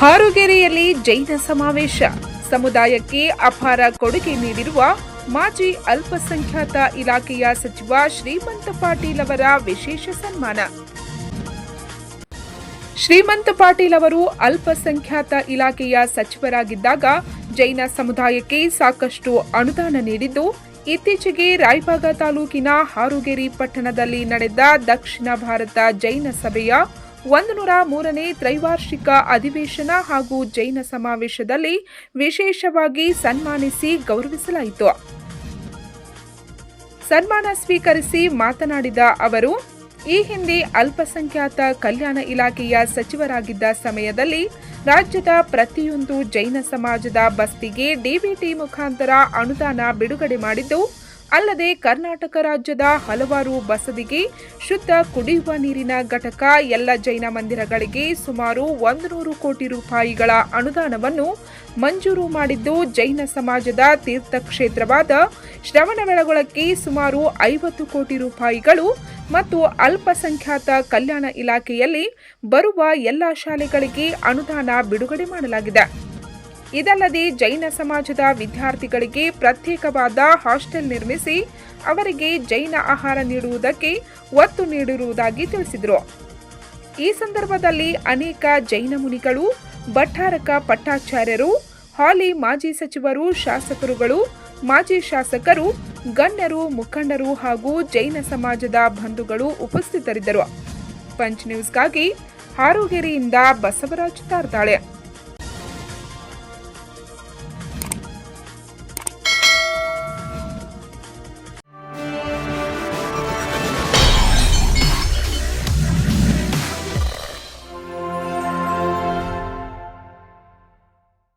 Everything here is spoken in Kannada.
ಹಾರುಗೆರೆಯಲ್ಲಿ ಜೈನ ಸಮಾವೇಶ. ಸಮುದಾಯಕ್ಕೆ ಅಪಾರ ಕೊಡುಗೆ ನೀಡಿರುವ ಮಾಜಿ ಅಲ್ಪಸಂಖ್ಯಾತ ಇಲಾಖೆಯ ಸಚಿವ ಶ್ರೀಮಂತ ಪಾಟೀಲ್ ಅವರ ವಿಶೇಷ ಸನ್ಮಾನ. ಶ್ರೀಮಂತ ಪಾಟೀಲ್ ಅವರು ಅಲ್ಪಸಂಖ್ಯಾತ ಇಲಾಖೆಯ ಸಚಿವರಾಗಿದ್ದಾಗ ಜೈನ ಸಮುದಾಯಕ್ಕೆ ಸಾಕಷ್ಟು ಅನುದಾನ ನೀಡಿದ್ದು, ಇತ್ತೀಚೆಗೆ ರಾಯಭಾಗ ತಾಲೂಕಿನ ಹಾರುಗೇರಿ ಪಟ್ಟಣದಲ್ಲಿ ನಡೆದ ದಕ್ಷಿಣ ಭಾರತ ಜೈನ ಸಭೆಯ ಒಂದು ನೂರ ಮೂರನೇ ತ್ರೈವಾರ್ಷಿಕ ಅಧಿವೇಶನ ಹಾಗೂ ಜೈನ ಸಮಾವೇಶದಲ್ಲಿ ವಿಶೇಷವಾಗಿ ಸನ್ಮಾನಿಸಿ ಗೌರವಿಸಲಾಯಿತು. ಸನ್ಮಾನ ಸ್ವೀಕರಿಸಿ ಮಾತನಾಡಿದ ಅವರು, ಈ ಹಿಂದೆ ಅಲ್ಪಸಂಖ್ಯಾತ ಕಲ್ಯಾಣ ಇಲಾಖೆಯ ಸಚಿವರಾಗಿದ್ದ ಸಮಯದಲ್ಲಿ ರಾಜ್ಯದ ಪ್ರತಿಯೊಂದು ಜೈನ ಸಮಾಜದ ಬಸ್ತಿಗೆ ಡಿಬಿಟಿ ಮುಖಾಂತರ ಅನುದಾನ ಬಿಡುಗಡೆ ಮಾಡಿದ್ದು ಅಲ್ಲದೆ ಕರ್ನಾಟಕ ರಾಜ್ಯದ ಹಲವಾರು ಬಸದಿಗೆ ಶುದ್ಧ ಕುಡಿಯುವ ನೀರಿನ ಘಟಕ ಎಲ್ಲ ಜೈನ ಮಂದಿರಗಳಿಗೆ ಸುಮಾರು ಒಂದು ನೂರು ಕೋಟಿ ರೂಪಾಯಿಗಳ ಅನುದಾನವನ್ನು ಮಂಜೂರು ಮಾಡಿದ್ದು ಜೈನ ಸಮಾಜದ ತೀರ್ಥಕ್ಷೇತ್ರವಾದ ಶ್ರವಣಬೆಳಗೊಳಕ್ಕೆ ಸುಮಾರು ಐವತ್ತು ಕೋಟಿ ರೂಪಾಯಿಗಳು ಮತ್ತು ಅಲ್ಪಸಂಖ್ಯಾತ ಕಲ್ಯಾಣ ಇಲಾಖೆಯಲ್ಲಿ ಬರುವ ಎಲ್ಲ ಶಾಲೆಗಳಿಗೆ ಅನುದಾನ ಬಿಡುಗಡೆ ಮಾಡಲಾಗಿದೆ. ಇದಲ್ಲದೆ ಜೈನ ಸಮಾಜದ ವಿದ್ಯಾರ್ಥಿಗಳಿಗೆ ಪ್ರತ್ಯೇಕವಾದ ಹಾಸ್ಟೆಲ್ ನಿರ್ಮಿಸಿ ಅವರಿಗೆ ಜೈನ ಆಹಾರ ನೀಡುವುದಕ್ಕೆ ಒತ್ತು ನೀಡಿರುವುದಾಗಿ ತಿಳಿಸಿದರು. ಈ ಸಂದರ್ಭದಲ್ಲಿ ಅನೇಕ ಜೈನ ಮುನಿಗಳು, ಭಟ್ಟಾರಕ ಪಟ್ಟಾಚಾರ್ಯರು, ಹಾಲಿ ಮಾಜಿ ಸಚಿವರು, ಶಾಸಕರುಗಳು, ಮಾಜಿ ಶಾಸಕರು, ಗಣ್ಯರು, ಮುಖಂಡರು ಹಾಗೂ ಜೈನ ಸಮಾಜದ ಬಂಧುಗಳು ಉಪಸ್ಥಿತರಿದ್ದರು. ಪಂಚ್ ನ್ಯೂಸ್ಗಾಗಿ ಹಾರೋಗೆರೆಯಿಂದ ಬಸವರಾಜ್ ತಾರ್ತಾಳೆ